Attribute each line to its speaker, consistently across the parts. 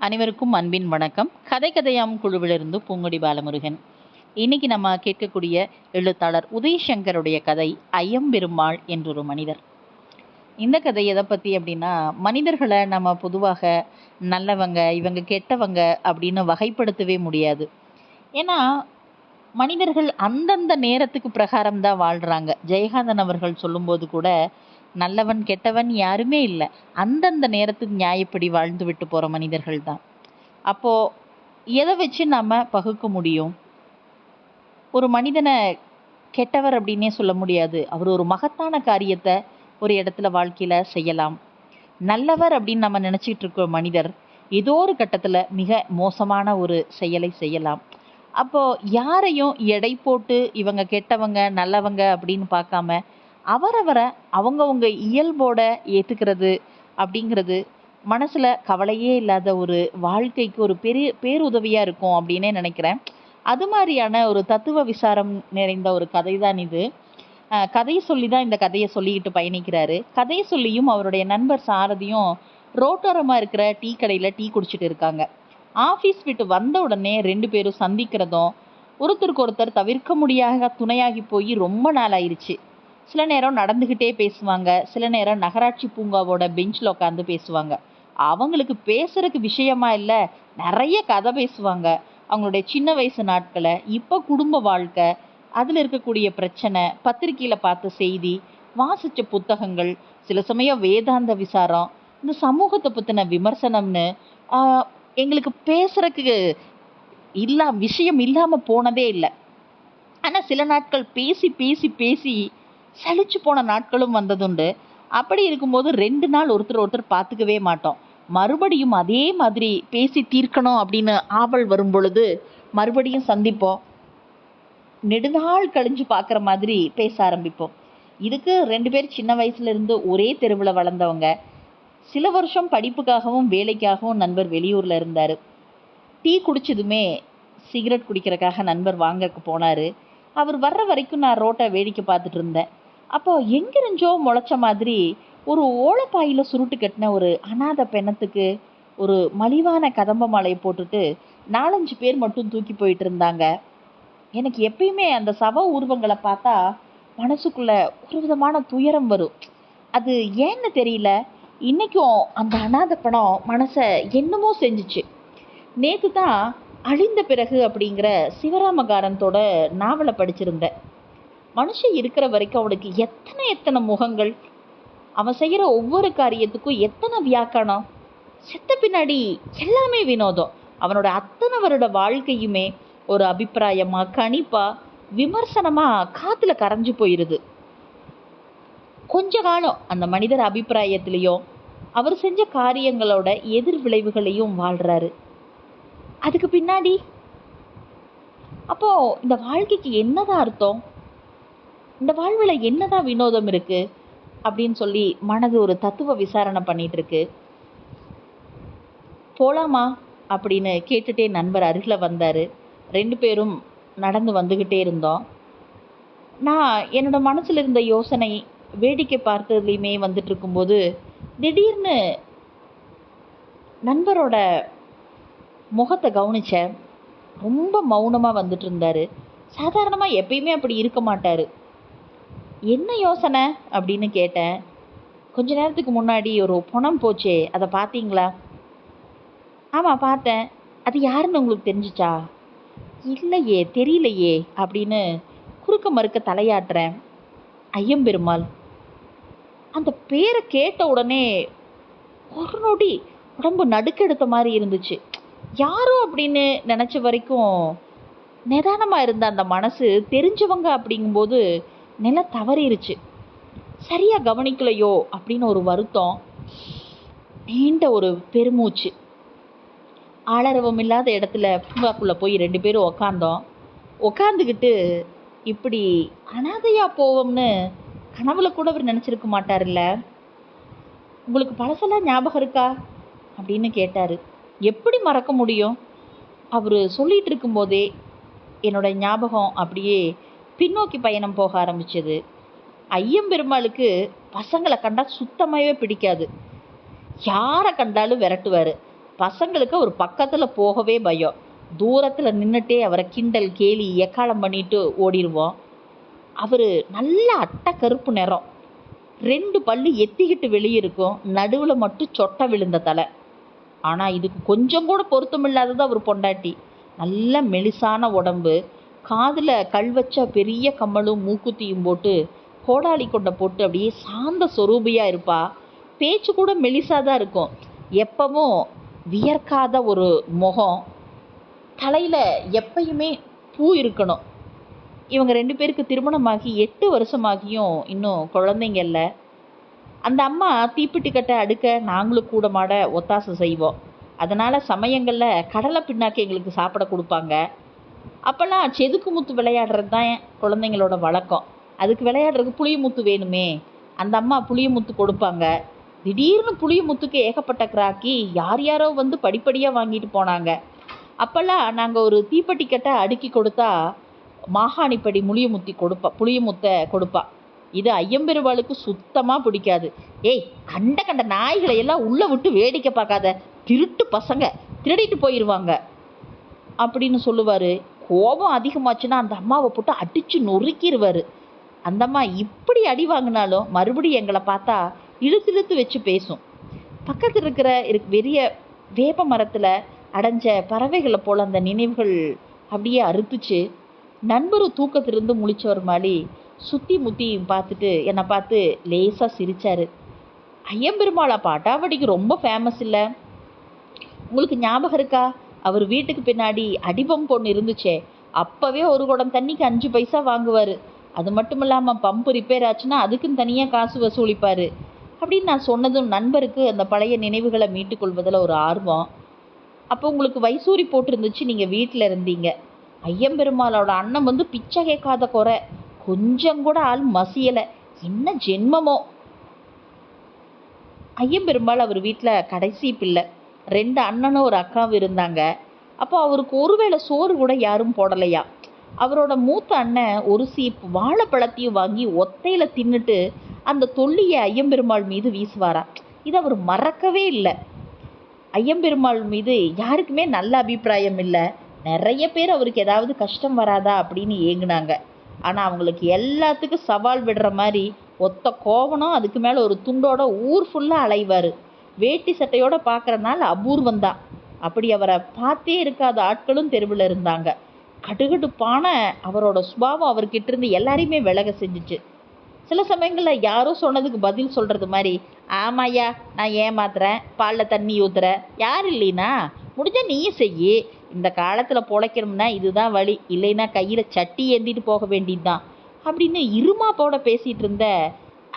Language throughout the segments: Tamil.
Speaker 1: அனைவருக்கும் அன்பின் வணக்கம். கதை கதையாம் குழுவிலிருந்து பூங்கொடி பாலமுருகன். இன்னைக்கு நம்ம கேட்கக்கூடிய எழுத்தாளர் உதயசங்கருடைய கதை ஐயம்பெருமாள் என்றொரு மனிதர். இந்த கதை எதை பற்றி அப்படின்னா மனிதர்களை நம்ம பொதுவாக நல்லவங்க இவங்க கெட்டவங்க அப்படின்னு வகைப்படுத்தவே முடியாது. ஏன்னா மனிதர்கள் அந்தந்த நேரத்துக்கு பிரகாரம் தான் வாழ்கிறாங்க ஜெயகாந்தன் அவர்கள் சொல்லும்போது கூட நல்லவன் கெட்டவன் யாருமே இல்லை. அந்தந்த நேரத்துக்கு நியாயப்படி வாழ்ந்து விட்டு போகிற மனிதர்கள் தான். அப்போது எதை வச்சு நம்ம பகுக்க முடியும்? ஒரு மனிதனை கெட்டவர் அப்படின்னே சொல்ல முடியாது. அவர் ஒரு மகத்தான காரியத்தை ஒரு இடத்துல வாழ்க்கையில் செய்யலாம். நல்லவர் அப்படின்னு நம்ம நினச்சிட்டு இருக்கோம் மனிதர் ஏதோ ஒரு கட்டத்தில் மிக மோசமான ஒரு செயலை செய்யலாம். அப்போது யாரையும் எடை போட்டு இவங்க கெட்டவங்க நல்லவங்க அப்படின்னு பார்க்காம அவரவரை அவங்கவுங்க இயல்போட ஏற்றுக்கிறது அப்படிங்கிறது மனசில் கவலையே இல்லாத ஒரு வாழ்க்கைக்கு ஒரு பெரிய பேருதவியாக இருக்கும் அப்படின்னே நினைக்கிறேன். அது மாதிரியான ஒரு தத்துவ விசாரம் நிறைந்த ஒரு கதை தான் இது. கதையை சொல்லி தான் இந்த கதையை சொல்லிக்கிட்டு பயணிக்கிறாரு. கதையை சொல்லியும் அவருடைய நண்பர் சாரதியும் ரோட்டோரமாக இருக்கிற டீ கடையில் டீ குடிச்சிட்டு இருக்காங்க. ஆஃபீஸ் விட்டு வந்த உடனே ரெண்டு பேரும் சந்திக்கிறதும் ஒருத்தருக்கு ஒருத்தர் தவிர்க்க முடியாத துணையாகி போய் ரொம்ப நாள் ஆயிடுச்சு சில நேரம் நடந்துக்கிட்டே பேசுவாங்க சில நேரம் நகராட்சி பூங்காவோட பெஞ்சில் உட்காந்து பேசுவாங்க. அவங்களுக்கு பேசுறதுக்கு விஷயமா இல்லை நிறைய கதை பேசுவாங்க. அவங்களுடைய சின்ன வயசு நாட்களை இப்போ குடும்ப வாழ்க்கை அதில் இருக்கக்கூடிய பிரச்சனை பத்திரிக்கையில் பார்த்த செய்தி வாசித்த புத்தகங்கள் சில சமயம் வேதாந்த விசாரம் இந்த சமூகத்தை பற்றின விமர்சனம்னு எங்களுக்கு பேசுறதுக்கு இல்லா விஷயம் இல்லாமல் போனதே இல்லை. ஆனால் சில நாட்கள் பேசி பேசி பேசி சளிச்சு போன நாட்களும் வந்ததுண்டு. அப்படி இருக்கும்போது ரெண்டு நாள் ஒருத்தர் ஒருத்தர் பார்த்துக்கவே மாட்டோம். மறுபடியும் அதே மாதிரி பேசி தீர்க்கணும் அப்படின்னு ஆவல் வரும் பொழுது மறுபடியும் சந்திப்போம். நெடுநாள் கழிஞ்சு பார்க்குற மாதிரி பேச ஆரம்பிப்போம். இதுக்கு ரெண்டு பேர் சின்ன வயசுலேருந்து ஒரே தெருவில் வளர்ந்தவங்க. சில வருஷம் படிப்புக்காகவும் வேலைக்காகவும் நண்பர் வெளியூரில் இருந்தார். டீ குடிச்சதுமே சிகரெட் குடிக்கிறக்காக நண்பர் வாங்க போனார். அவர் வர்ற வரைக்கும் நான் ரோட்டை வேடிக்கை பார்த்துட்டு இருந்தேன். அப்போ எங்கிருந்தோ முளைச்ச மாதிரி ஒரு ஓலப்பாயில் சுருட்டு கட்டின ஒரு அனாதை பெணத்துக்கு ஒரு மலிவான கதம்ப மாலையை போட்டுட்டு நாலஞ்சு பேர் மட்டும் தூக்கி போயிட்டு இருந்தாங்க. எனக்கு எப்பயுமே அந்த சவ உருவங்களை பார்த்தா மனசுக்குள்ள ஒரு விதமான துயரம் வரும். அது ஏன்னு தெரியல. இன்னைக்கும் அந்த அனாதை படம் மனசை என்னமோ செஞ்சுச்சு. நேற்று தான் அழிந்த பிறகு அப்படிங்கிற சிவராமகாரந்தோட நாவலை படிச்சிருந்தேன். மனுஷன் இருக்கிற வரைக்கும் அவனுக்கு எத்தனை எத்தனை முகங்கள்? அவன் செய்கிற ஒவ்வொரு காரியத்துக்கும் எத்தனை வியாக்கணம் செத்த பின்னாடி எல்லாமே வினோதம். அவனோட அத்தனை வருட வாழ்க்கையுமே ஒரு அபிப்பிராயமாக கணிப்பாக விமர்சனமாக காற்றுல கரைஞ்சு போயிடுது கொஞ்ச காலம் அந்த மனிதர் அபிப்பிராயத்திலையும் அவர் செஞ்ச காரியங்களோட எதிர் விளைவுகளையும் அதுக்கு பின்னாடி? அப்போ இந்த வாழ்க்கைக்கு என்னதான் அர்த்தம்? இந்த வாழ்வில் என்னதான் வினோதம் இருக்கு? அப்படின்னு சொல்லி மனது ஒரு தத்துவ விசாரணை பண்ணிட்டு இருக்கு போலாமா? அப்படின்னு கேட்டுட்டே நண்பர் அருகில் வந்தார். ரெண்டு பேரும் நடந்து வந்துக்கிட்டே இருந்தோம். நான் என்னோட மனசில் இருந்த யோசனை வேடிக்கை பார்த்ததுலையுமே வந்துட்டு இருக்கும்போது திடீர்னு நண்பரோட முகத்தை கவனித்தேன் ரொம்ப மௌனமாக வந்துட்டு இருந்தார் சாதாரணமாக எப்பயுமே அப்படி இருக்க மாட்டார். என்ன யோசனை? அப்படின்னு கேட்டேன். கொஞ்ச நேரத்துக்கு முன்னாடி ஒரு பணம் போச்சே அதை பார்த்தீங்களா ஆமாம் பார்த்தேன். அது யாருன்னு உங்களுக்கு தெரிஞ்சிச்சா? இல்லையே தெரியலையே அப்படின்னு குறுக்க மறுக்க தலையாட்டுறேன். ஐயம்பெருமாள் அந்த பேரை கேட்ட உடனே ஒரு நொடி உடம்பு நடுக்கெடுத்த மாதிரி இருந்துச்சு. யாரோ? அப்படின்னு நினச்ச வரைக்கும் நிதானமாக இருந்த அந்த மனசு தெரிஞ்சவங்க அப்படிங்கும்போது நில தவறிடுச்சு சரியாக கவனிக்கலையோ அப்படின்னு ஒரு வருத்தம் நீண்ட ஒரு பெருமூச்சு. ஆளரவம் இல்லாத இடத்துல பூங்காக்குள்ளே போய் ரெண்டு பேரும் உக்காந்தோம். உக்காந்துக்கிட்டு இப்படி அனாதையாக போவோம்னு கனவுல கூட அவர் நினச்சிருக்க மாட்டார்ல உங்களுக்கு பழசெல்லாம் ஞாபகம் இருக்கா? அப்படின்னு கேட்டார். எப்படி மறக்க முடியும்? அவர் சொல்லிகிட்டு இருக்கும்போதே என்னோட ஞாபகம் அப்படியே பின்னோக்கி பயணம் போக ஆரம்பிச்சது. ஐயம்பெருமாளுக்கு பசங்களை கண்டால் சுத்தமாகவே பிடிக்காது. யாரை கண்டாலும் விரட்டுவார். பசங்களுக்கு அவர் பக்கத்தில் போகவே பயம். தூரத்தில் நின்றுட்டே அவரை கிண்டல் கேலி எக்காலம் பண்ணிட்டு ஓடிடுவோம். அவர் நல்ல அட்டை கருப்பு நிறம். ரெண்டு பல்லு எத்திக்கிட்டு வெளியே இருக்கும். நடுவில் மட்டும் சொட்டை விழுந்த தலை. ஆனால் இதுக்கு கொஞ்சம் கூட பொருத்தமில்லாதது அவர் பொண்டாட்டி. நல்ல மெலிசான உடம்பு. காதில் கல் வச்ச பெரிய கம்மலும் மூக்குத்தியும் போட்டு கோடாலி கொண்டை போட்டு அப்படியே சாந்த சொரூபியாக இருப்பா. பேச்சு கூட மெலிசாக தான் இருக்கும். எப்பவும் வியர்க்காத ஒரு முகம். தலையில் எப்பயுமே பூ இருக்கணும். இவங்க ரெண்டு பேருக்கு திருமணமாகி எட்டு வருஷமாகியும் இன்னும் குழந்தைங்க இல்லை. அந்த அம்மா தீப்பெட்டி கட்டை அடுக்க நாங்களும் கூட மாட ஒத்தாசை செய்வோம். அதனால் சமயங்களில் கடலை பின்னாக்கு எங்களுக்கு சாப்பிட கொடுப்பாங்க. அப்போல்லாம் செதுக்கு முத்து விளையாடுறது தான் குழந்தைங்களோட வழக்கம். அதுக்கு விளையாடுறதுக்கு புளிய முத்து வேணுமே. அந்த அம்மா புளிய முத்து கொடுப்பாங்க. திடீர்னு புளிய முத்துக்கு ஏகப்பட்ட கிராக்கி யார் யாரோ வந்து படிப்படியாக வாங்கிட்டு போனாங்க. அப்போல்லாம் நாங்கள் ஒரு தீப்பெட்டி கட்டை அடுக்கி கொடுத்தா மாகாணிப்படி முளியமுத்தி கொடுப்பா புளியமுத்தை கொடுப்பா. இது ஐயம்பெருவாளுக்கு சுத்தமாக பிடிக்காது. ஏய் கண்ட கண்ட நாய்களை எல்லாம் உள்ளே விட்டு வேடிக்கை பார்க்காத திருட்டு பசங்க. திருடிட்டு போயிடுவாங்க அப்படின்னு சொல்லுவார். கோபம் அதிகமாச்சுன்னா அந்த அம்மாவை போட்டு அடித்து நொறுக்கிடுவார் அந்த அம்மா இப்படி அடி வாங்கினாலும் மறுபடியும் எங்களை பார்த்தா இழுத்து இழுத்து வச்சு பேசும். பக்கத்தில் இருக்கிற இருக்கு பெரிய வேப்ப மரத்தில் அடைஞ்ச பறவைகளை போல் அந்த நினைவுகள் அப்படியே அறுத்துச்சு. நண்பரும் தூக்கத்திலிருந்து முழிச்சவர் மாதிரி சுற்றி முத்தியும் பார்த்துட்டு என்னை பார்த்து லேசாக சிரித்தார் ஐயம்பெருமாளா பாட்டாவடிக்கு ரொம்ப ஃபேமஸ் இல்லை? உங்களுக்கு ஞாபகம் இருக்கா? அவர் வீட்டுக்கு பின்னாடி அடிபம்ப் ஒன்று இருந்துச்சே அப்போவே ஒரு குடம் தண்ணிக்கு அஞ்சு பைசா வாங்குவார். அது மட்டும் இல்லாமல் பம்பு ரிப்பேர் ஆச்சுன்னா அதுக்குன்னு தனியாக காசு வசூலிப்பார். அப்படின்னு நான் சொன்னதும் நண்பருக்கு அந்த பழைய நினைவுகளை மீட்டுக்கொள்வதில் ஒரு ஆர்வம். அப்போ உங்களுக்கு வைசூரி போட்டிருந்துச்சு நீங்கள் வீட்டில் இருந்தீங்க. ஐயம்பெருமாளோட அண்ணன் வந்து பிச்சை கேட்காத குறை. கொஞ்சம் கூட ஆள் மசியலை. என்ன ஜென்மமோ? ஐயம்பெருமாள் அவர் வீட்டில் கடைசி பிள்ளை. ரெண்டு அண்ணனும் ஒரு அக்காவும் இருந்தாங்க. அப்போ அவருக்கு ஒருவேளை சோறு கூட யாரும் போடலையா? அவரோட மூத்த அண்ணன் ஒரு சீப் வாழைப்பழத்தையும் வாங்கி ஒத்தையில் தின்னுட்டு அந்த தொல்லியை ஐயம்பெருமாள் மீது வீசுவாரா? இது அவர் மறக்கவே இல்லை. ஐயம்பெருமாள் மீது யாருக்குமே நல்ல அபிப்பிராயம் இல்லை. நிறைய பேர் அவருக்கு ஏதாவது கஷ்டம் வராதா அப்படின்னு ஏங்குனாங்க. ஆனால் அவங்களுக்கு எல்லாத்துக்கும் சவால் விடுற மாதிரி ஒத்த கோவனம் அதுக்கு மேலே ஒரு துண்டோட ஊர் ஃபுல்லாக அலைவார். வேட்டி சட்டையோட பார்க்குறதுனால அபூர்வம் தான் அப்படி அவரை பார்த்தே இருக்காத ஆட்களும் தெருவில் இருந்தாங்க. கடுகடுப்பான அவரோட சுபாவம் அவர்கிட்ட இருந்து எல்லாரையுமே விலக செஞ்சுச்சு. சில சமயங்களில் யாரோ சொன்னதுக்கு பதில் சொல்கிறது மாதிரி ஆமாயா நான் ஏமாத்துறேன் பாலில் தண்ணி ஊற்றுறேன் யார் இல்லைனா? முடிஞ்சால் நீயும் செய்யி. இந்த காலத்தில் பொழைக்கணும்னா இதுதான் வழி. இல்லைன்னா கையில் சட்டி ஏந்திட்டு போக வேண்டியது தான் அப்படின்னு இருமாப்போட பேசிகிட்டு இருந்த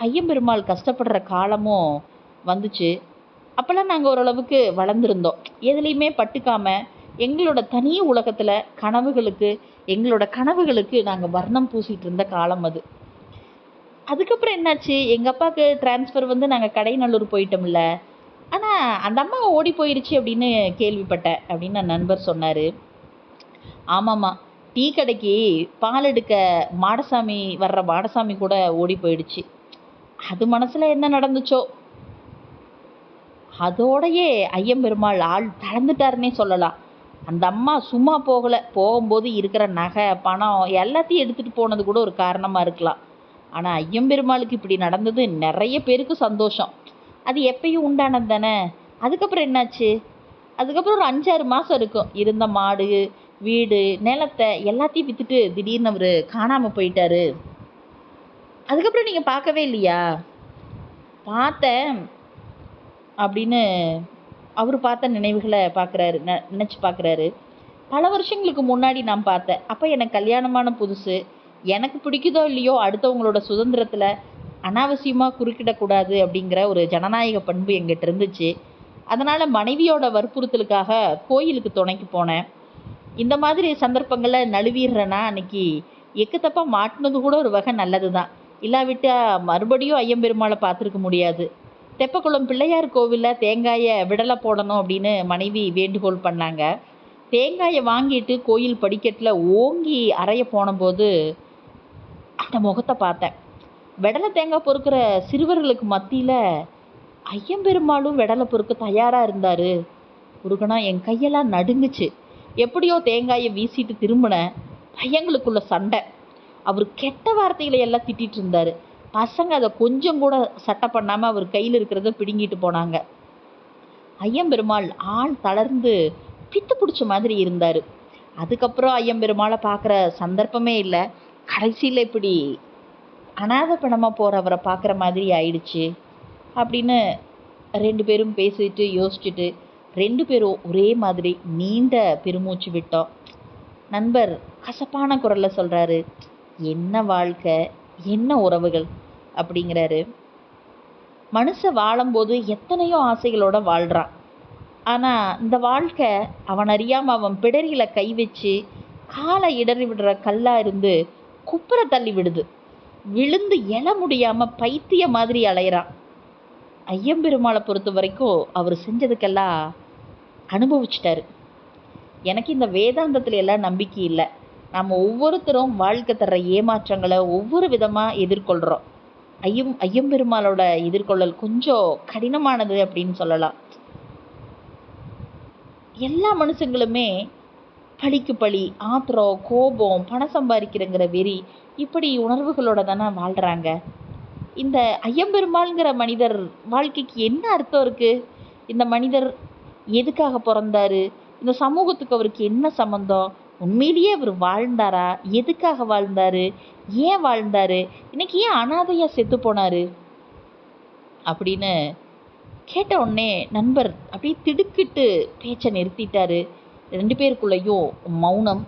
Speaker 1: ஐயம்பெருமாள் கஷ்டப்படுற காலமும் வந்துச்சு. அப்போல்லாம் நாங்கள் ஓரளவுக்கு வளர்ந்துருந்தோம். எதுலேயுமே பட்டுக்காம எங்களோட தனி உலகத்தில் கனவுகளுக்கு எங்களோட கனவுகளுக்கு நாங்கள் வர்ணம் பூசிகிட்டு இருந்த காலம் அது. அதுக்கப்புறம் என்னாச்சு? எங்கள் அப்பாவுக்கு டிரான்ஸ்ஃபர் வந்து நாங்கள் கடைநல்லூர் போயிட்டோம்ல. ஆனால் அந்த அம்மா ஓடி போயிடுச்சு அப்படின்னு கேள்விப்பட்டேன் அப்படின்னு நான் நண்பர் சொன்னார். ஆமாம்மா டீ கடைக்கு பால் எடுக்க மாடசாமி வர்ற மாடசாமி கூட ஓடி போயிடுச்சு. அது மனசில் என்ன நடந்துச்சோ? அதோடையே ஐயம்பெருமாள் ஆள் தளர்ந்துட்டாருன்னே சொல்லலாம். அந்த அம்மா சும்மா போகலை. போகும்போது இருக்கிற நகை பணம் எல்லாத்தையும் எடுத்துகிட்டு போனது கூட ஒரு காரணமாக இருக்கலாம். ஆனால் ஐயம்பெருமாளுக்கு இப்படி நடந்தது நிறைய பேருக்கு சந்தோஷம். அது எப்பயும் உண்டானது தானே? அதுக்கப்புறம் என்னாச்சு? அதுக்கப்புறம் ஒரு அஞ்சாறு மாதம் இருக்கும். இருந்த மாடு வீடு நிலத்தை எல்லாத்தையும் விற்றுட்டு திடீர்னு அவர் காணாமல் போயிட்டாரு. அதுக்கப்புறம் நீங்கள் பார்க்கவே இல்லையா? பார்த்தேன். அப்படின்னு அவர் பார்த்த நினைவுகளை பார்க்குறாரு ந நினச்சி பார்க்குறாரு. பல வருஷங்களுக்கு முன்னாடி நான் பார்த்தேன். அப்போ எனக்கு கல்யாணமான புதுசு. எனக்கு பிடிக்குதோ இல்லையோ அடுத்தவங்களோட சுதந்திரத்தில் அனாவசியமாக குறுக்கிடக்கூடாது அப்படிங்கிற ஒரு ஜனநாயக பண்பு எங்கிட்ட இருந்துச்சு. அதனால் மனைவியோட வற்புறுத்தலுக்காக கோயிலுக்கு துணைக்கு போனேன். இந்த மாதிரி சந்தர்ப்பங்களில் நழுவிடுறேன்னா அன்னைக்கு எக்கு தப்பாக மாட்டினது கூட ஒரு வகை நல்லது தான் இல்லாவிட்டால் மறுபடியும் ஐயம்பெருமாளை பார்த்துருக்க முடியாது. தெப்பக்குளம் பிள்ளையார் கோவிலில் தேங்காயை விடலை போடணும் அப்படின்னு மனைவி வேண்டுகோள் பண்ணாங்க. தேங்காயை வாங்கிட்டு கோயில் படிக்கட்டில் ஓங்கி அறைய போனபோது அந்த முகத்தை பார்த்தேன். விடலை தேங்காய் பொறுக்கிற சிறுவர்களுக்கு மத்தியில் ஐயம்பெருமாளும் விடலை பொறுக்க தயாராக இருந்தார். முருகனா என் கையெல்லாம் நடுங்குச்சு. எப்படியோ தேங்காயை வீசிட்டு திரும்பினேன். பையங்களுக்குள்ள சண்டை. அவர் கெட்ட வார்த்தைகளை எல்லாம் திட்டிகிட்டு இருந்தார். பசங்க அதை கொஞ்சம் கூட சட்டை பண்ணாமல் அவர் கையில் இருக்கிறத பிடுங்கிட்டு போனாங்க. ஐயம்பெருமாள் ஆள் தளர்ந்து பித்து பிடிச்ச மாதிரி இருந்தார். அதுக்கப்புறம் ஐயம்பெருமாளை பார்க்குற சந்தர்ப்பமே இல்லை. கடைசியில் இப்படி அனாதை பணமாக போகிறவரை பார்க்குற மாதிரி ஆயிடுச்சு அப்படின்னு ரெண்டு பேரும் பேசிட்டு யோசிச்சுட்டு ரெண்டு பேரும் ஒரே மாதிரி நீண்ட பெருமூச்சு விட்டோம். நண்பர் கசப்பான குரலில் சொல்கிறாரு என்ன வாழ்க்கை? என்ன உறவுகள்? அப்படிங்கிறாரு. மனுஷன் வாழும்போது எத்தனையோ ஆசைகளோட வாழ்கிறான் ஆனால் இந்த வாழ்க்கை அவன் அறியாமல் அவன் பிடரியில் கை வச்சு காலை இடறி விடுற கல்லா இருந்து குப்புற தள்ளி விடுது. விழுந்து எழ முடியாமல் பைத்திய மாதிரி அலையிறான். ஐயம்பெருமாளை பொறுத்த வரைக்கும் அவர் செஞ்சதுக்கெல்லாம் அனுபவிச்சிட்டாரு. எனக்கு இந்த வேதாந்தத்தில் எல்லாம் நம்பிக்கை இல்லை. நம்ம ஒவ்வொருத்தரும் வாழ்க்கை தர்ற ஏமாற்றங்களை ஒவ்வொரு விதமாக எதிர்கொள்கிறோம் ஐயம் ஐயம்பெருமாளோட எதிர்கொள்ளல் கொஞ்சம் கடினமானது அப்படின்னு சொல்லலாம். எல்லா மனுஷங்களுமே பழிக்கு பழி ஆத்திரம் கோபம் பணம் சம்பாதிக்கிறங்கிற வெறி இப்படி உணர்வுகளோட தானே வாழ்கிறாங்க இந்த ஐயம்பெருமாள்ங்கிற மனிதர் வாழ்க்கைக்கு என்ன அர்த்தம் இருக்குது இந்த மனிதர் எதுக்காக பிறந்தாரு? இந்த சமூகத்துக்கு அவருக்கு என்ன சம்மந்தம் உண்மையிலேயே அவர் வாழ்ந்தாரா? எதுக்காக வாழ்ந்தார்? ஏன் வாழ்ந்தார்? இன்னைக்கு ஏன் அனாதையாக செத்து போனார்? அப்படின்னு கேட்ட உடனே நண்பர் அப்படியே திடுக்கிட்டு பேச்சை நிறுத்திட்டாரு. ரெண்டு பேருக்குள்ளேயும் மௌனம்.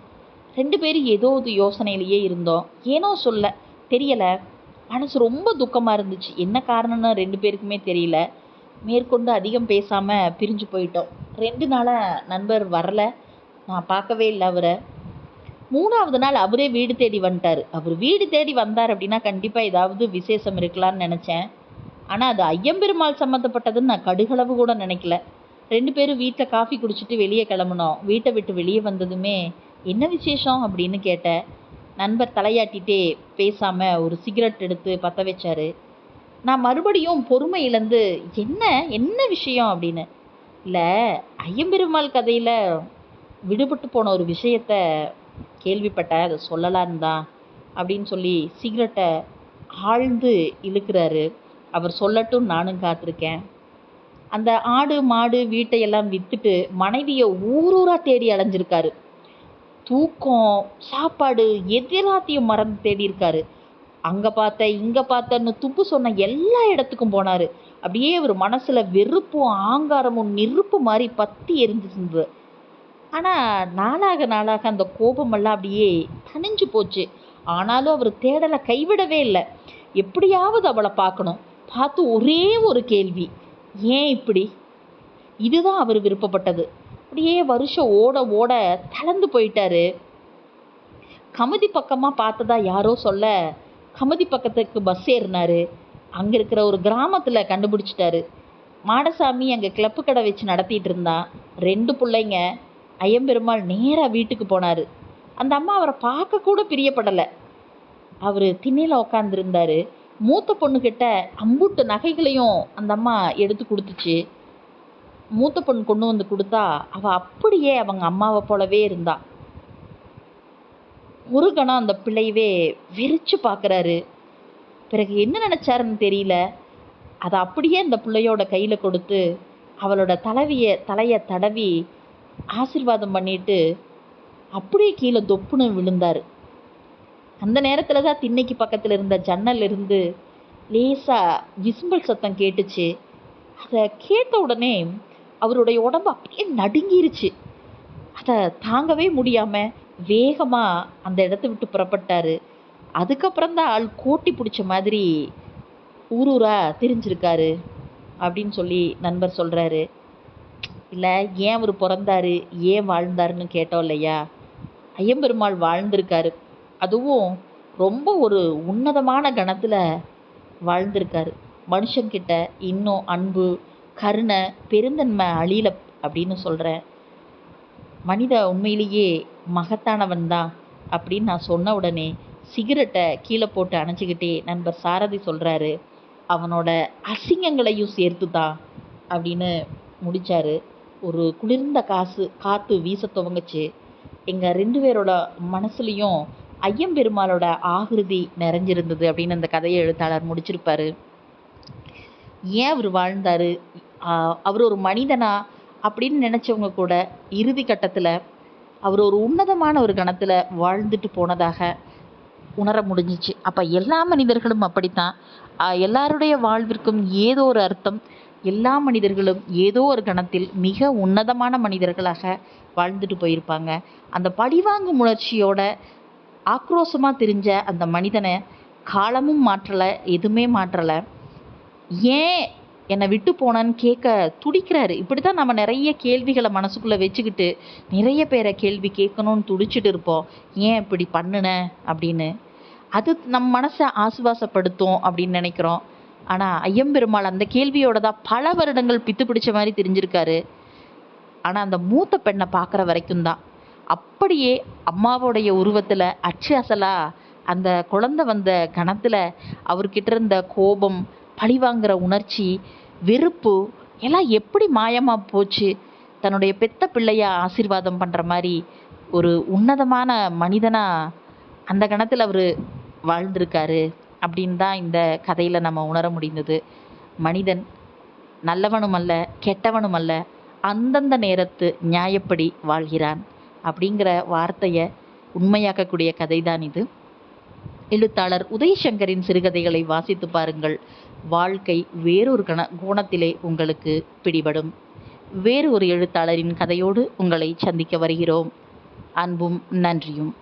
Speaker 1: ரெண்டு பேரும் ஏதோ ஒரு யோசனையிலேயே இருந்தோம். ஏனோ சொல்ல தெரியலை. மனசு ரொம்ப துக்கமாக இருந்துச்சு. என்ன காரணம்னு ரெண்டு பேருக்குமே தெரியல. மேற்கொண்டு அதிகம் பேசாமல் பிரிஞ்சு போயிட்டோம். ரெண்டு நாளாக நண்பர் வரலை. நான் பார்க்கவே இல்லை அவரை. மூணாவது நாள் அவரே வீடு தேடி வந்துட்டார். அவர் வீடு தேடி வந்தார் அப்படின்னா கண்டிப்பாக ஏதாவது விசேஷம் இருக்கலாம்னு நினச்சேன். ஆனால் அது ஐயம்பெருமாள் சம்மந்தப்பட்டதுன்னு நான் கடுகளவு கூட நினைக்கல. ரெண்டு பேரும் வீட்டில் காஃபி குடிச்சிட்டு வெளியே கிளம்புனோம். வீட்டை விட்டு வெளியே வந்ததுமே என்ன விசேஷம்? அப்படின்னு கேட்டேன். நண்பர் தலையாட்டிகிட்டே பேசாமல் ஒரு சிகரெட் எடுத்து பற்ற வச்சார். நான் மறுபடியும் பொறுமை இழந்து என்ன? என்ன விஷயம்? அப்படின்னு. இல்லை ஐயம்பெருமாள் கதையில் விடுபட்டு போன ஒரு விஷயத்த கேள்விப்பட்டேன் அதை சொல்லலான்னு தான் அப்படின்னு சொல்லி சிகரெட்டை ஆழ்ந்து இழுக்கிறாரு. அவர் சொல்லட்டும் நானும் காத்திருக்கேன். அந்த ஆடு மாடு வீட்டையெல்லாம் விற்றுட்டு மனைவியை ஊரூராக தேடி அலைஞ்சிருக்காரு. தூக்கம் சாப்பாடு எதிராத்தையும் மறந்து தேடி இருக்காரு அங்கே பார்த்த இங்கே பார்த்தன்னு துப்பு சொன்ன எல்லா இடத்துக்கும் போனார். அப்படியே அவர் மனசில் வெறுப்பும் ஆங்காரமும் நெருப்பு மாதிரி பற்றி எரிஞ்சிருந்தது. ஆனால் நாளாக நாளாக அந்த கோபமெல்லாம் அப்படியே தணிஞ்சு போச்சு. ஆனாலும் அவர் தேடலை கைவிடவே இல்லை. எப்படியாவது அவளை பார்க்கணும். பார்த்து ஒரே ஒரு கேள்வி ஏன் இப்படி? இதுதான் அவர் விருப்பப்பட்டது. அப்படியே வருஷம் ஓட ஓட தளர்ந்து போயிட்டாரு. கமதி பக்கமாக பார்த்ததா யாரோ சொல்ல கமதி பக்கத்துக்கு பஸ் ஏறினாரு. அங்கே இருக்கிற ஒரு கிராமத்தில் கண்டுபிடிச்சிட்டாரு. மாடசாமி அங்கே கிளப்பு கடை வச்சு நடத்திட்டு இருந்தான். ரெண்டு பிள்ளைங்க ஐயம்பெருமாள் நேராக வீட்டுக்கு போனார். அந்த அம்மா அவரை பார்க்க கூட பிரியப்படலை. அவர் திண்ணையில் உக்காந்துருந்தார். மூத்த பொண்ணுக்கிட்ட அம்புட்டு நகைகளையும் அந்த அம்மா எடுத்து கொடுத்துச்சு. மூத்த பொண்ணு கொண்டு வந்து கொடுத்தா அவள் அப்படியே அவங்க அம்மாவை போலவே இருந்தா. முருகனும் அந்த பிள்ளையவே வெறிச்சு பார்க்குறாரு பிறகு என்ன நினச்சாருன்னு தெரியல. அதை அப்படியே அந்த பிள்ளையோட கையில் கொடுத்து அவளோட தலைவிய தலையை தடவி ஆசீர்வாதம் பண்ணிட்டு அப்படியே கீழே தொப்புன்னு விழுந்தார். அந்த நேரத்தில் தான் திண்ணைக்கு பக்கத்தில் இருந்த ஜன்னல் இருந்து லேசாக விசும்பல் சத்தம் கேட்டுச்சு. அதை கேட்ட உடனே அவருடைய உடம்பு அப்படியே நடுங்கிருச்சு. அதை தாங்கவே முடியாமல் வேகமாக அந்த இடத்த விட்டு புறப்பட்டார். அதுக்கப்புறம் தான் ஆள் கோட்டி பிடிச்ச மாதிரி ஊர் ஊராக தெரிஞ்சிருக்காரு அப்படின்னு சொல்லி நண்பர் சொல்கிறாரு இல்லை ஏன் அவர் பிறந்தாரு? ஏன் வாழ்ந்தாருன்னு கேட்டோம் இல்லையா? ஐயம்பெருமாள் வாழ்ந்திருக்காரு. அதுவும் ரொம்ப ஒரு உன்னதமான கணத்தில் வாழ்ந்திருக்காரு. மனுஷங்கிட்ட இன்னும் அன்பு கருணை பெருந்தன்மை அழியல அப்படின்னு சொல்கிறேன் மனித உண்மையிலேயே மகத்தானவன் தான் அப்படின்னு நான் சொன்ன உடனே சிகரெட்டை கீழே போட்டு அணைச்சிக்கிட்டே நண்பர் சாரதி சொல்கிறாரு அவனோட அசிங்கங்களையும் சேர்த்து தான் அப்படின்னு முடித்தார் ஒரு குளிர்ந்த காசு காற்று வீச துவங்குச்சு. எங்கள் ரெண்டு பேரோட மனசுலேயும் ஐயம்பெருமாளோட ஆகிருதி நிறைஞ்சிருந்தது அப்படின்னு அந்த கதையை எழுத்தாளர் முடிச்சிருப்பார். ஏன் அவர் வாழ்ந்தார்? அவர் ஒரு மனிதனா? அப்படின்னு நினச்சவங்க கூட இறுதி கட்டத்தில் அவர் ஒரு உன்னதமான ஒரு கணத்தில் வாழ்ந்துட்டு போனதாக உணர முடிஞ்சிச்சு. அப்போ எல்லா மனிதர்களும் அப்படித்தான். எல்லாருடைய வாழ்விற்கும் ஏதோ ஒரு அர்த்தம். எல்லா மனிதர்களும் ஏதோ ஒரு கணத்தில் மிக உன்னதமான மனிதர்களாக வாழ்ந்துட்டு போயிருப்பாங்க. அந்த பழிவாங்கும் உணர்ச்சியோட ஆக்ரோஷமாக தெரிஞ்ச அந்த மனிதனை காலமும் மாற்றலை எதுவுமே மாற்றலை. ஏன் என்னை விட்டு போனான்னு கேட்க துடிக்கிறாரு. இப்படி தான் நம்ம நிறைய கேள்விகளை மனசுக்குள்ளே வச்சுக்கிட்டு நிறைய பேரை கேள்வி கேட்கணும்னு துடிச்சிட்டு இருப்போம். ஏன் இப்படி பண்ணுன? அப்படின்னு. அது நம் மனசை ஆசுவாசப்படுத்தும் அப்படின்னு நினைக்கிறோம். ஆனால் ஐயம்பெருமாள் அந்த கேள்வியோட தான் பல வருடங்கள் பித்து பிடிச்ச மாதிரி தெரிஞ்சிருக்காரு. ஆனால் அந்த மூத்த பெண்ணை பார்க்குற வரைக்கும் தான் அப்படியே அம்மாவோடைய உருவத்தில் அச்சு அசலா அந்த குழந்தை வந்த கணத்தில் அவர்கிட்ட இருந்த கோபம் பழிவாங்கிற உணர்ச்சி வெறுப்பு எல்லாம் எப்படி மாயமாக போச்சு? தன்னுடைய பெத்த பிள்ளைய ஆசீர்வாதம் பண்ணுற மாதிரி ஒரு உன்னதமான மனிதனாக அந்த கணத்தில் அவர் வாழ்ந்திருக்காரு. அப்படின்னு தான் இந்த கதையில் நம்ம உணர முடிந்தது. மனிதன் நல்லவனும் அல்ல கெட்டவனும் அல்ல அந்தந்த நேரத்து நியாயப்படி வாழ்கிறான் அப்படிங்கிற வார்த்தையை உண்மையாக்கக்கூடிய கதை தான் இது. எழுத்தாளர் உதயசங்கரின் சிறுகதைகளை வாசித்து பாருங்கள். வாழ்க்கை வேறொரு கண கோணத்திலே உங்களுக்கு பிடிபடும். வேறு ஒரு எழுத்தாளரின் கதையோடு உங்களை சந்திக்க வருகிறோம். அன்பும் நன்றியும்.